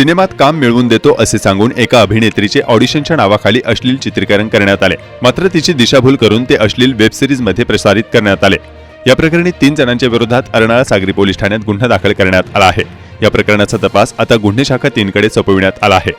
सिनेमात काम मिळवून देतो असे सांगून एका अभिनेत्रीचे ऑडिशनच्या नावाखाली अश्लील चित्रीकरण करण्यात आले. मात्र तिची दिशाभूल करून ते अश्लील वेब सिरीजमध्ये प्रसारित करण्यात आले. या प्रकरणी तीन जणांच्या विरोधात अर्नाळा सागरी पोलीस ठाण्यात गुन्हा दाखल करण्यात आला आहे. या प्रकरणाचा तपास आता गुन्हे शाखा तीनकडे सोपविण्यात आला आहे.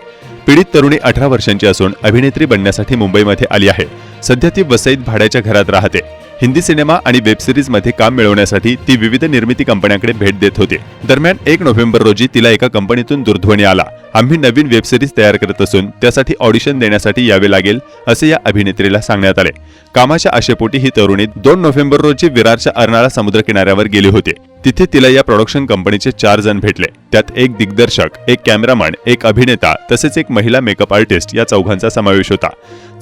पीडित तरुणी अठरा वर्षांची असून अभिनेत्री बनण्यासाठी मुंबईमध्ये आली आहे. सध्या ती वसईत भाड्याच्या घरात राहते. हिंदी सिनेमा आणि वेबमध्ये काम मिळवण्यासाठी ती विविध निर्मिती कंपन्यांकडे भेट देत होती. दरम्यान एक नोव्हेंबर रोजी तिला एका कंपनीतून दूरध्वनी आला. आम्ही नवीन वेब सिरीज तयार करत असून त्यासाठी ऑडिशन देण्यासाठी यावे लागेल असे या अभिनेत्रीला सांगण्यात आले. कामाच्या आशेपोटी ही तरुणी दोन नोव्हेंबर रोजी विरारच्या अर्नाळा समुद्र किनाऱ्यावर गेली होती. तिथे तिला या प्रोडक्शन कंपनीचे चार जण भेटले. त्यात एक दिग्दर्शक एक कॅमेरामॅन एक अभिनेता तसेच एक महिला मेकअप आर्टिस्ट या चौघांचा समावेश होता.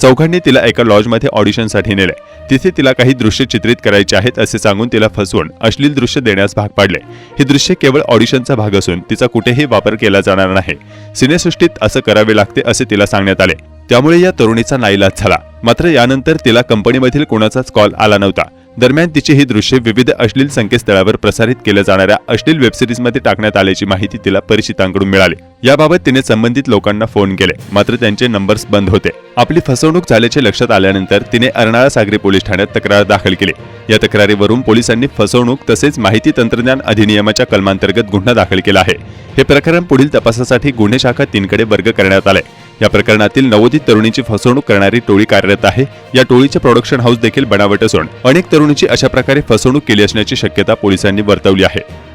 चौघांनी तिला एका लॉजमध्ये ऑडिशनसाठी नेले. तिथे तिला काही दृश्य चित्रित करायचे आहेत असे सांगून तिला फसवून अश्लील दृश्य देण्यास भाग पाडले. हे दृश्य केवळ ऑडिशनचा भाग असून तिचा कुठेही वापर केला जाणार नाही. सिनेसृष्टीत असं करावे लागते असे तिला सांगण्यात आले. त्यामुळे या तरुणीचा नाईलाज झाला. मात्र यानंतर तिला कंपनीमधील कोणाचाच कॉल आला नव्हता. दरम्यान तिची ही दृश्ये विविध अश्लील संकेतस्थळावर प्रसारित केल्या जाणाऱ्या अश्लील वेबसिरीजमध्ये टाकण्यात आल्याची माहिती तिला परिचितांकडून मिळाली. याबाबत तिने संबंधित लोकांना फोन केले. मात्र त्यांचे नंबर्स बंद होते. आपली फसवणूक झाल्याचे लक्षात आल्यानंतर तिने अर्नाळा सागरी पोलीस ठाण्यात तक्रार दाखल केली. या तक्रारीवरून पोलिसांनी फसवणूक तसेच माहिती तंत्रज्ञान अधिनियमाच्या कलमांतर्गत गुन्हा दाखल केला आहे. हे प्रकरण पुढील तपासासाठी गुन्हे शाखा तीनकडे वर्ग करण्यात आले या प्रकरणातील नवोदित तरुणीची फसवणूक करणारी टोळी कार्यरत आहे. या टोळीचे प्रोडक्शन हाऊस देखील बनावट असून अनेक तरुणीची अशा प्रकारे फसवणूक केली असण्याची शक्यता पोलिसांनी वर्तवली आहे.